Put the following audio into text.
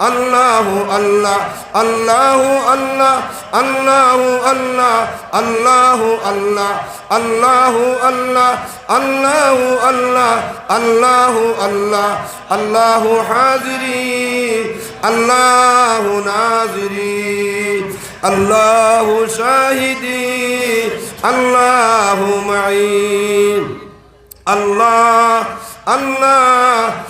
Allah Allah Allah Allah Allah Allah Allah Allah Allah Allah Allah Allah Allah Allah Allah Hajri, Allah Narzary, Allah Shahidi, Allah my Allah Allah